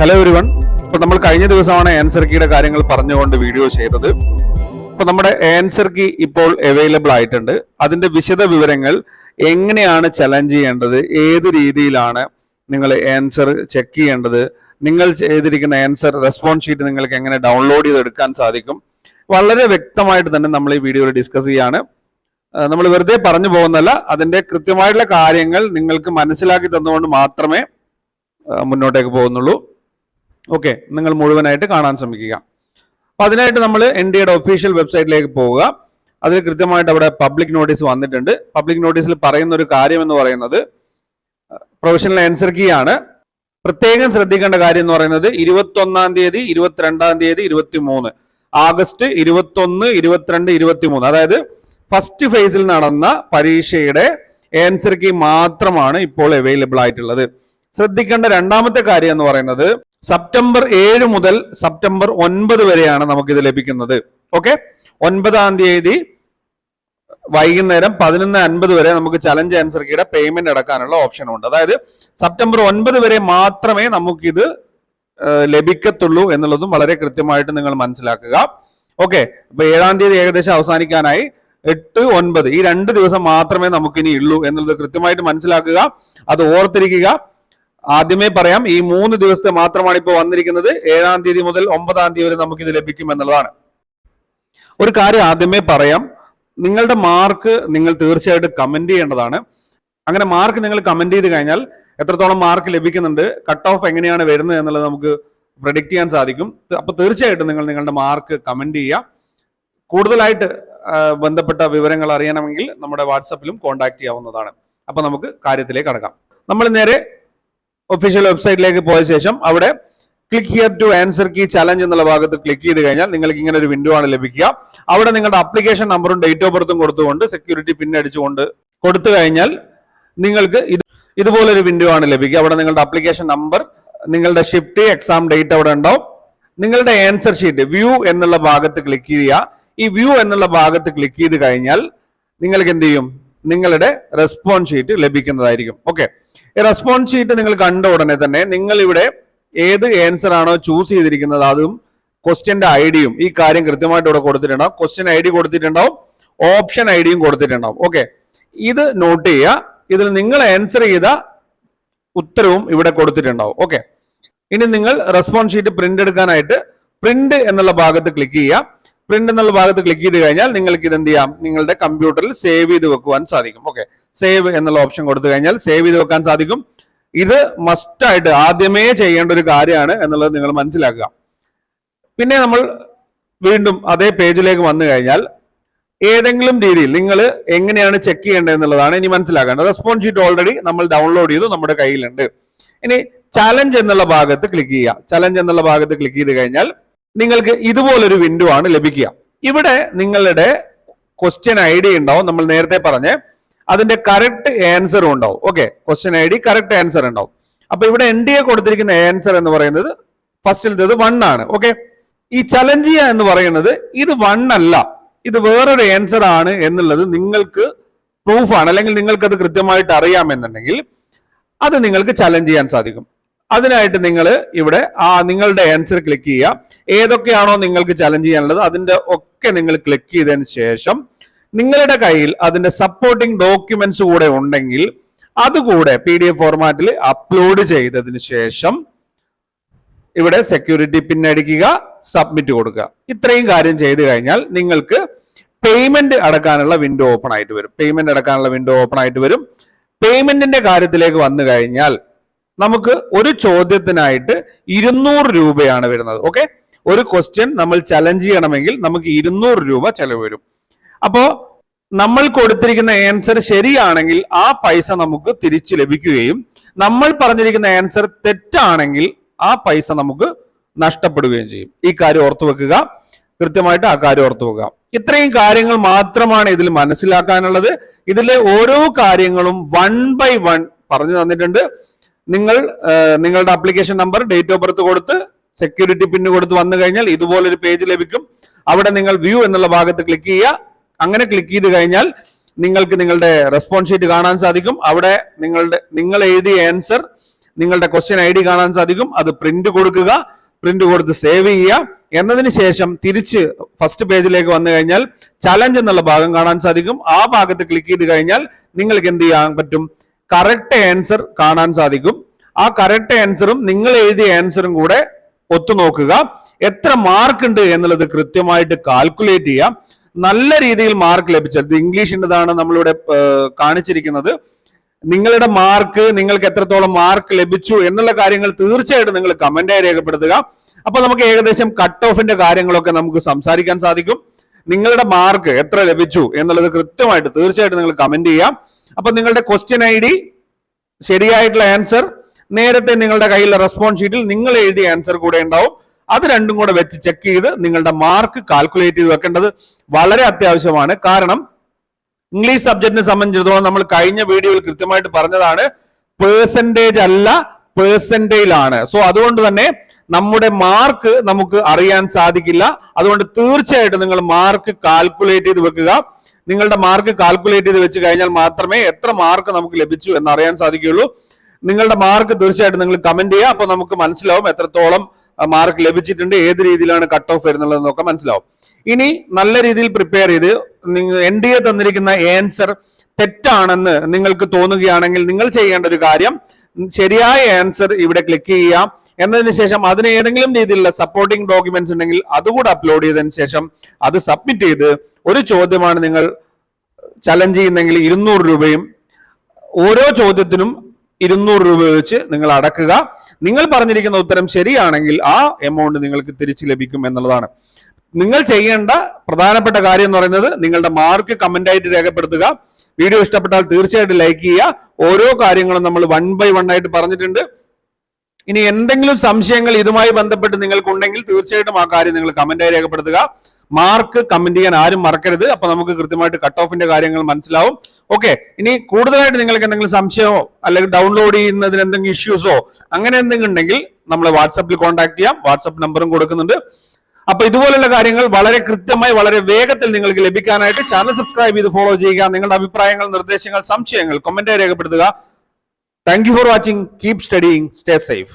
Hello everyone ഇപ്പൊ നമ്മൾ കഴിഞ്ഞ ദിവസമാണ് ആൻസർ കീയുടെ കാര്യങ്ങൾ പറഞ്ഞുകൊണ്ട് വീഡിയോ ചെയ്തത്. ഇപ്പൊ നമ്മുടെ ആൻസർ കീ ഇപ്പോൾ അവൈലബിൾ ആയിട്ടുണ്ട്. അതിന്റെ വിശദ വിവരങ്ങൾ എങ്ങനെയാണ് ചലഞ്ച് ചെയ്യേണ്ടത്? ഏത് രീതിയിലാണ് നിങ്ങൾ ആൻസർ ചെക്ക് ചെയ്യേണ്ടത്? നിങ്ങൾ ചെയ്തിരിക്കുന്ന ആൻസർ റെസ്പോൺസ് ഷീറ്റ് നിങ്ങൾക്ക് എങ്ങനെ ഡൗൺലോഡ് ചെയ്തെടുക്കാൻ സാധിക്കും? വളരെ വ്യക്തമായിട്ട് തന്നെ നമ്മൾ ഈ വീഡിയോയിൽ ഡിസ്കസ് ചെയ്യാണ്. നമ്മൾ വെറുതെ പറഞ്ഞു പോകുന്നല്ല അതിന്റെ കൃത്യമായിട്ടുള്ള കാര്യങ്ങൾ നിങ്ങൾക്ക് മനസ്സിലാക്കി തന്നുകൊണ്ട് മാത്രമേ മുന്നോട്ടേക്ക് പോകുന്നുള്ളൂ. ഓക്കെ നിങ്ങൾ മുഴുവനായിട്ട് കാണാൻ ശ്രമിക്കുക. അപ്പൊ അതിനായിട്ട് നമ്മൾ എൻ ഡിയുടെ ഒഫീഷ്യൽ വെബ്സൈറ്റിലേക്ക് പോവുക. അതിൽ കൃത്യമായിട്ട് അവിടെ പബ്ലിക് നോട്ടീസ് വന്നിട്ടുണ്ട്. പബ്ലിക് നോട്ടീസിൽ പറയുന്ന ഒരു കാര്യം എന്ന് പറയുന്നത് പ്രൊഫഷണൽ ആൻസർ കീ ആണ്. പ്രത്യേകം ശ്രദ്ധിക്കേണ്ട കാര്യം എന്ന് പറയുന്നത് ഇരുപത്തി ഒന്നാം തീയതി ഇരുപത്തിരണ്ടാം തീയതി ഇരുപത്തി മൂന്ന് ആഗസ്റ്റ് ഇരുപത്തി ഒന്ന് ഇരുപത്തിരണ്ട് ഇരുപത്തി മൂന്ന് അതായത് ഫസ്റ്റ് ഫേസിൽ നടന്ന പരീക്ഷയുടെ ആൻസർ കീ മാത്രമാണ് ഇപ്പോൾ അവൈലബിൾ ആയിട്ടുള്ളത്. ശ്രദ്ധിക്കേണ്ട രണ്ടാമത്തെ കാര്യം എന്ന് പറയുന്നത് സെപ്റ്റംബർ ഏഴ് മുതൽ സെപ്റ്റംബർ ഒൻപത് വരെയാണ് നമുക്കിത് ലഭിക്കുന്നത്. ഓക്കെ ഒൻപതാം തീയതി വൈകുന്നേരം പതിനൊന്ന് അൻപത് വരെ നമുക്ക് ചലഞ്ച് ആൻസർ കീയുടെ പേയ്മെന്റ് അടക്കാനുള്ള ഓപ്ഷൻ ഉണ്ട്. അതായത് സെപ്റ്റംബർ ഒൻപത് വരെ മാത്രമേ നമുക്കിത് ലഭിക്കത്തുള്ളൂ എന്നുള്ളതും വളരെ കൃത്യമായിട്ട് നിങ്ങൾ മനസ്സിലാക്കുക. ഓക്കെ അപ്പൊ ഏഴാം തീയതി ഏകദേശം അവസാനിക്കാനായി എട്ട് ഒൻപത് ഈ രണ്ട് ദിവസം മാത്രമേ നമുക്കിനി ഉള്ളൂ എന്നുള്ളത് കൃത്യമായിട്ട് മനസ്സിലാക്കുക. അത് ഓർത്തിരിക്കുക. ആദ്യമേ പറയാം ഈ മൂന്ന് ദിവസത്തെ മാത്രമാണ് ഇപ്പോൾ വന്നിരിക്കുന്നത്. ഏഴാം തീയതി മുതൽ ഒമ്പതാം തീയതി വരെ നമുക്കിത് ലഭിക്കും എന്നുള്ളതാണ്. ഒരു കാര്യം ആദ്യമേ പറയാം നിങ്ങളുടെ മാർക്ക് നിങ്ങൾ തീർച്ചയായിട്ടും കമന്റ് ചെയ്യേണ്ടതാണ്. അങ്ങനെ മാർക്ക് നിങ്ങൾ കമന്റ് ചെയ്ത് കഴിഞ്ഞാൽ എത്രത്തോളം മാർക്ക് ലഭിക്കുന്നുണ്ട് കട്ട് ഓഫ് എങ്ങനെയാണ് വരുന്നത് എന്നുള്ളത് നമുക്ക് പ്രഡിക്റ്റ് ചെയ്യാൻ സാധിക്കും. അപ്പൊ തീർച്ചയായിട്ടും നിങ്ങൾ നിങ്ങളുടെ മാർക്ക് കമന്റ് ചെയ്യുക. കൂടുതലായിട്ട് ബന്ധപ്പെട്ട വിവരങ്ങൾ അറിയണമെങ്കിൽ നമ്മുടെ വാട്സപ്പിലും കോൺടാക്ട് ചെയ്യാവുന്നതാണ്. അപ്പൊ നമുക്ക് കാര്യത്തിലേക്ക് കടക്കാം. നമ്മൾ നേരെ ഒഫീഷ്യൽ വെബ്സൈറ്റിലേക്ക് പോയ ശേഷം അവിടെ click here to answer key challenge എന്നുള്ള ഭാഗത്ത് ക്ലിക്ക് ചെയ്ത് കഴിഞ്ഞാൽ നിങ്ങൾക്ക് ഇങ്ങനെ ഒരു വിൻഡോ ആണ് ലഭിക്കുക. അവിടെ നിങ്ങളുടെ അപ്ലിക്കേഷൻ നമ്പറും ഡേറ്റ് ഓഫ് ബർത്തും കൊടുത്തുകൊണ്ട് സെക്യൂരിറ്റി പിൻ അടിച്ചുകൊണ്ട് കൊടുത്തു കഴിഞ്ഞാൽ നിങ്ങൾക്ക് ഇത് ഇതുപോലൊരു വിൻഡോ ആണ് ലഭിക്കുക. അവിടെ നിങ്ങളുടെ അപ്ലിക്കേഷൻ നമ്പർ നിങ്ങളുടെ ഷിഫ്റ്റ് എക്സാം ഡേറ്റ് അവിടെ ഉണ്ടാവും. നിങ്ങളുടെ ആൻസർ ഷീറ്റ് വ്യൂ എന്നുള്ള ഭാഗത്ത് ക്ലിക്ക് ചെയ്യുക. ഈ വ്യൂ എന്നുള്ള ഭാഗത്ത് ക്ലിക്ക് ചെയ്ത് കഴിഞ്ഞാൽ നിങ്ങൾക്ക് എന്ത് ചെയ്യും? നിങ്ങളുടെ റെസ്പോൺസ് ഷീറ്റ് ലഭിക്കുന്നതായിരിക്കും. ഓക്കെ റെസ്പോൺസ് ഷീറ്റ് നിങ്ങൾ കണ്ട ഉടനെ തന്നെ നിങ്ങൾ ഇവിടെ ഏത് ആൻസർ ആണോ ചൂസ് ചെയ്തിരിക്കുന്നത് അതും ക്വസ്റ്റ്യന്റെ ഐഡിയും ഡിയും ഈ കാര്യം കൃത്യമായിട്ട് ഇവിടെ കൊടുത്തിട്ടുണ്ടാവും. ക്വസ്റ്റ്യൻ ഐ ഡി കൊടുത്തിട്ടുണ്ടാവും. ഓപ്ഷൻ ഐ ഡിയും കൊടുത്തിട്ടുണ്ടാവും. ഓക്കെ ഇത് നോട്ട് ചെയ്യുക. ഇതിൽ നിങ്ങൾ ആൻസർ ചെയ്ത ഉത്തരവും ഇവിടെ കൊടുത്തിട്ടുണ്ടാവും. ഓക്കെ ഇനി നിങ്ങൾ റെസ്പോൺസ് ഷീറ്റ് പ്രിന്റ് എടുക്കാനായിട്ട് പ്രിന്റ് എന്നുള്ള ഭാഗത്ത് ക്ലിക്ക് ചെയ്യുക. പ്രിന്റ് എന്നുള്ള ഭാഗത്ത് ക്ലിക്ക് ചെയ്ത് കഴിഞ്ഞാൽ നിങ്ങൾക്ക് ഇത് എന്ത് ചെയ്യാം? നിങ്ങളുടെ കമ്പ്യൂട്ടറിൽ സേവ് ചെയ്ത് വെക്കുവാൻ സാധിക്കും. ഓക്കെ സേവ് എന്നുള്ള ഓപ്ഷൻ കൊടുത്തു കഴിഞ്ഞാൽ സേവ് ചെയ്ത് വെക്കാൻ സാധിക്കും. ഇത് മസ്റ്റായിട്ട് ആദ്യമേ ചെയ്യേണ്ട ഒരു കാര്യമാണ് എന്നുള്ളത് നിങ്ങൾ മനസ്സിലാക്കുക. പിന്നെ നമ്മൾ വീണ്ടും അതേ പേജിലേക്ക് വന്നു കഴിഞ്ഞാൽ ഏതെങ്കിലും രീതിയിൽ നിങ്ങൾ എങ്ങനെയാണ് ചെക്ക് ചെയ്യേണ്ടത് എന്നുള്ളതാണ് ഇനി മനസ്സിലാക്കേണ്ടത്. റെസ്പോൺസ് ഷീറ്റ് ഓൾറെഡി നമ്മൾ ഡൗൺലോഡ് ചെയ്തു നമ്മുടെ കയ്യിലുണ്ട്. ഇനി ചലഞ്ച് എന്നുള്ള ഭാഗത്ത് ക്ലിക്ക് ചെയ്യുക. ചലഞ്ച് എന്നുള്ള ഭാഗത്ത് ക്ലിക്ക് ചെയ്ത് കഴിഞ്ഞാൽ നിങ്ങൾക്ക് ഇതുപോലൊരു വിൻഡോ ആണ് ലഭിക്കുക. ഇവിടെ നിങ്ങളുടെ ക്വസ്റ്റ്യൻ ഐ ഡി ഉണ്ടാവും നമ്മൾ നേരത്തെ പറഞ്ഞ്. അതിന്റെ കറക്റ്റ് ആൻസറും ഉണ്ടാവും. Okay question I D correct answer ഉണ്ടാവും. അപ്പൊ ഇവിടെ എൻ ഡി എ കൊടുത്തിരിക്കുന്ന ആൻസർ എന്ന് പറയുന്നത് ഫസ്റ്റിലത്തേത് വൺ ആണ്. ഓക്കെ ഈ ചലഞ്ച് ചെയ്യുക എന്ന് പറയുന്നത് ഇത് വൺ അല്ല. ഇത് വേറൊരു ആൻസർ ആണ് എന്നുള്ളത് നിങ്ങൾക്ക് പ്രൂഫാണ് അല്ലെങ്കിൽ നിങ്ങൾക്കത് കൃത്യമായിട്ട് അറിയാമെന്നുണ്ടെങ്കിൽ അത് നിങ്ങൾക്ക് ചലഞ്ച് ചെയ്യാൻ സാധിക്കും. അതിനായിട്ട് നിങ്ങൾ ഇവിടെ ആ നിങ്ങളുടെ ആൻസർ ക്ലിക്ക് ചെയ്യുക. ഏതൊക്കെയാണോ നിങ്ങൾക്ക് ചലഞ്ച് ചെയ്യാനുള്ളത് അതിന്റെ ഒക്കെ നിങ്ങൾ ക്ലിക്ക് ചെയ്തതിന് ശേഷം നിങ്ങളുടെ കയ്യിൽ അതിന്റെ സപ്പോർട്ടിംഗ് ഡോക്യുമെന്റ്സ് കൂടെ ഉണ്ടെങ്കിൽ അതുകൂടെ പി ഡി എഫ് ഫോർമാറ്റിൽ അപ്ലോഡ് ചെയ്തതിന് ശേഷം ഇവിടെ സെക്യൂരിറ്റി പിൻ അടിക്കുക സബ്മിറ്റ് കൊടുക്കുക. ഇത്രയും കാര്യം ചെയ്തു കഴിഞ്ഞാൽ നിങ്ങൾക്ക് പേയ്മെന്റ് അടക്കാനുള്ള വിൻഡോ ഓപ്പൺ ആയിട്ട് വരും. പേയ്മെന്റ് അടക്കാനുള്ള വിൻഡോ ഓപ്പൺ ആയിട്ട് വരും. പേയ്മെന്റിന്റെ കാര്യത്തിലേക്ക് വന്നു കഴിഞ്ഞാൽ നമുക്ക് ഒരു ചോദ്യത്തിനായിട്ട് ഇരുന്നൂറ് രൂപയാണ് വരുന്നത് ഓക്കെ ഒരു ക്വസ്റ്റ്യൻ നമ്മൾ ചലഞ്ച് ചെയ്യണമെങ്കിൽ നമുക്ക് ഇരുന്നൂറ് രൂപ ചെലവ് വരും. അപ്പോ നമ്മൾ കൊടുത്തിരിക്കുന്ന ആൻസർ ശരിയാണെങ്കിൽ ആ പൈസ നമുക്ക് തിരിച്ചു ലഭിക്കുകയും നമ്മൾ പറഞ്ഞിരിക്കുന്ന ആൻസർ തെറ്റാണെങ്കിൽ ആ പൈസ നമുക്ക് നഷ്ടപ്പെടുകയും ചെയ്യും. ഈ കാര്യം ഓർത്തു വെക്കുക. കൃത്യമായിട്ട് ആ കാര്യം ഓർത്തു വെക്കുക. ഇത്രയും കാര്യങ്ങൾ മാത്രമാണ് ഇതിൽ മനസ്സിലാക്കാനുള്ളത്. ഇതിലെ ഓരോ കാര്യങ്ങളും വൺ ബൈ വൺ പറഞ്ഞു തന്നിട്ടുണ്ട്. നിങ്ങൾ നിങ്ങളുടെ application number date of birth കൊടുത്ത് സെക്യൂരിറ്റി പിൻ കൊടുത്ത് വന്നു കഴിഞ്ഞാൽ ഇതുപോലൊരു പേജ് ലഭിക്കും. അവിടെ നിങ്ങൾ വ്യൂ എന്നുള്ള ഭാഗത്ത് ക്ലിക്ക് ചെയ്യുക. അങ്ങനെ ക്ലിക്ക് ചെയ്ത് കഴിഞ്ഞാൽ നിങ്ങൾക്ക് നിങ്ങളുടെ റെസ്പോൺസ് ഷീറ്റ് കാണാൻ സാധിക്കും. അവിടെ നിങ്ങളുടെ നിങ്ങൾ എഴുതിയ ആൻസർ നിങ്ങളുടെ ക്വസ്റ്റ്യൻ ഐ ഡി കാണാൻ സാധിക്കും. അത് പ്രിന്റ് കൊടുക്കുക. പ്രിന്റ് കൊടുത്ത് സേവ് ചെയ്യുക. എന്നതിന് ശേഷം തിരിച്ച് ഫസ്റ്റ് പേജിലേക്ക് വന്നു കഴിഞ്ഞാൽ ചലഞ്ച് എന്നുള്ള ഭാഗം കാണാൻ സാധിക്കും. ആ ഭാഗത്ത് ക്ലിക്ക് ചെയ്ത് കഴിഞ്ഞാൽ നിങ്ങൾക്ക് എന്ത് ചെയ്യാൻ പറ്റും? കറക്റ്റ് ആൻസർ കാണാൻ സാധിക്കും. ആ കറക്റ്റ് ആൻസറും നിങ്ങൾ എഴുതിയ ആൻസറും കൂടെ ഒത്തുനോക്കുക എത്ര മാർക്ക് ഉണ്ട് എന്നുള്ളത് കൃത്യമായിട്ട് കാൽക്കുലേറ്റ് ചെയ്യാം. നല്ല രീതിയിൽ മാർക്ക് ലഭിച്ചത് ഇംഗ്ലീഷിന്റെതാണ് നമ്മളിവിടെ കാണിച്ചിരിക്കുന്നത്. നിങ്ങളുടെ മാർക്ക് നിങ്ങൾക്ക് എത്രത്തോളം മാർക്ക് ലഭിച്ചു എന്നുള്ള കാര്യങ്ങൾ തീർച്ചയായിട്ടും നിങ്ങൾ കമന്റായി രേഖപ്പെടുത്തുക. അപ്പോൾ നമുക്ക് ഏകദേശം കട്ട് ഓഫിന്റെ കാര്യങ്ങളൊക്കെ നമുക്ക് സംസാരിക്കാൻ സാധിക്കും. നിങ്ങളുടെ മാർക്ക് എത്ര ലഭിച്ചു എന്നുള്ളത് കൃത്യമായിട്ട് തീർച്ചയായിട്ടും നിങ്ങൾ കമന്റ് ചെയ്യാം. അപ്പൊ നിങ്ങളുടെ ക്വസ്റ്റ്യൻ ഐ ഡി ശരിയായിട്ടുള്ള ആൻസർ നേരത്തെ നിങ്ങളുടെ കയ്യിലുള്ള റെസ്പോൺസ് ഷീറ്റിൽ നിങ്ങൾ എഴുതിയ ആൻസർ കൂടെ ഉണ്ടാവും. അത് രണ്ടും കൂടെ വെച്ച് ചെക്ക് ചെയ്ത് നിങ്ങളുടെ മാർക്ക് കാൽക്കുലേറ്റ് ചെയ്ത് വെക്കേണ്ടത് വളരെ അത്യാവശ്യമാണ്. കാരണം ഇംഗ്ലീഷ് സബ്ജക്റ്റിനെ സംബന്ധിച്ചിടത്തോളം നമ്മൾ കഴിഞ്ഞ വീഡിയോയിൽ കൃത്യമായിട്ട് പറഞ്ഞതാണ് പേഴ്സന്റേജ് അല്ല പേഴ്സന്റേജിലാണ് സോ അതുകൊണ്ട് തന്നെ നമ്മുടെ മാർക്ക് നമുക്ക് അറിയാൻ സാധിക്കില്ല. അതുകൊണ്ട് തീർച്ചയായിട്ടും നിങ്ങൾ മാർക്ക് കാൽക്കുലേറ്റ് ചെയ്ത് വെക്കുക. നിങ്ങളുടെ മാർക്ക് കാൽക്കുലേറ്റ് ചെയ്ത് വെച്ച് കഴിഞ്ഞാൽ മാത്രമേ എത്ര മാർക്ക് നമുക്ക് ലഭിച്ചു എന്ന് അറിയാൻ സാധിക്കുകയുള്ളൂ. നിങ്ങളുടെ മാർക്ക് തീർച്ചയായിട്ടും നിങ്ങൾ കമന്റ് ചെയ്യുക. അപ്പൊ നമുക്ക് മനസ്സിലാവും എത്രത്തോളം മാർക്ക് ലഭിച്ചിട്ടുണ്ട് ഏത് രീതിയിലാണ് കട്ട് ഓഫ് വരുന്നുള്ളത് എന്നൊക്കെ മനസ്സിലാവും. ഇനി നല്ല രീതിയിൽ പ്രിപ്പയർ ചെയ്ത് നിങ്ങൾ എൻ ഡി എ തന്നിരിക്കുന്ന ആൻസർ തെറ്റാണെന്ന് നിങ്ങൾക്ക് തോന്നുകയാണെങ്കിൽ നിങ്ങൾ ചെയ്യേണ്ട ഒരു കാര്യം ശരിയായ ആൻസർ ഇവിടെ ക്ലിക്ക് ചെയ്യാം എന്നതിന് ശേഷം അതിന് ഏതെങ്കിലും രീതിയിലുള്ള സപ്പോർട്ടിംഗ് ഡോക്യുമെന്റ്സ് ഉണ്ടെങ്കിൽ അതുകൂടെ അപ്ലോഡ് ചെയ്തതിന് ശേഷം അത് സബ്മിറ്റ് ചെയ്ത് ഒരു ചോദ്യമാണ് നിങ്ങൾ ചലഞ്ച് ചെയ്യുന്നെങ്കിൽ ഇരുന്നൂറ് രൂപയും ഓരോ ചോദ്യത്തിനും ഇരുന്നൂറ് രൂപ വെച്ച് നിങ്ങൾ അടക്കുക. നിങ്ങൾ പറഞ്ഞിരിക്കുന്ന ഉത്തരം ശരിയാണെങ്കിൽ ആ എമൗണ്ട് നിങ്ങൾക്ക് തിരിച്ചു ലഭിക്കും എന്നുള്ളതാണ്. നിങ്ങൾ ചെയ്യേണ്ട പ്രധാനപ്പെട്ട കാര്യം എന്ന് പറയുന്നത് നിങ്ങളുടെ മാർക്ക് കമന്റ് ആയിട്ട് രേഖപ്പെടുത്തുക. വീഡിയോ ഇഷ്ടപ്പെട്ടാൽ തീർച്ചയായിട്ടും ലൈക്ക് ചെയ്യുക. ഓരോ കാര്യങ്ങളും നമ്മൾ വൺ ബൈ വൺ ആയിട്ട് പറഞ്ഞിട്ടുണ്ട്. ഇനി എന്തെങ്കിലും സംശയങ്ങൾ ഇതുമായി ബന്ധപ്പെട്ട് നിങ്ങൾക്കുണ്ടെങ്കിൽ തീർച്ചയായിട്ടും ആ കാര്യം നിങ്ങൾ കമന്റായി രേഖപ്പെടുത്തുക. മാർക്ക് കമന്റ് ചെയ്യാൻ ആരും മറക്കരുത്. അപ്പൊ നമുക്ക് കൃത്യമായിട്ട് കട്ട് ഓഫിന്റെ കാര്യങ്ങൾ മനസ്സിലാവും. ഓക്കെ ഇനി കൂടുതലായിട്ട് നിങ്ങൾക്ക് എന്തെങ്കിലും സംശയമോ അല്ലെങ്കിൽ ഡൗൺലോഡ് ചെയ്യുന്നതിന് എന്തെങ്കിലും ഇഷ്യൂസോ അങ്ങനെ എന്തെങ്കിലും ഉണ്ടെങ്കിൽ നമ്മളെ വാട്സപ്പിൽ കോൺടാക്ട് ചെയ്യാം. വാട്സപ്പ് നമ്പറും കൊടുക്കുന്നുണ്ട്. അപ്പൊ ഇതുപോലുള്ള കാര്യങ്ങൾ വളരെ കൃത്യമായി വളരെ വേഗത്തിൽ നിങ്ങൾക്ക് ലഭിക്കാനായിട്ട് ചാനൽ സബ്സ്ക്രൈബ് ചെയ്ത് ഫോളോ ചെയ്യുക. നിങ്ങളുടെ അഭിപ്രായങ്ങൾ നിർദ്ദേശങ്ങൾ സംശയങ്ങൾ കമന്റായി രേഖപ്പെടുത്തുക. Thank you for watching. Keep studying. Stay safe.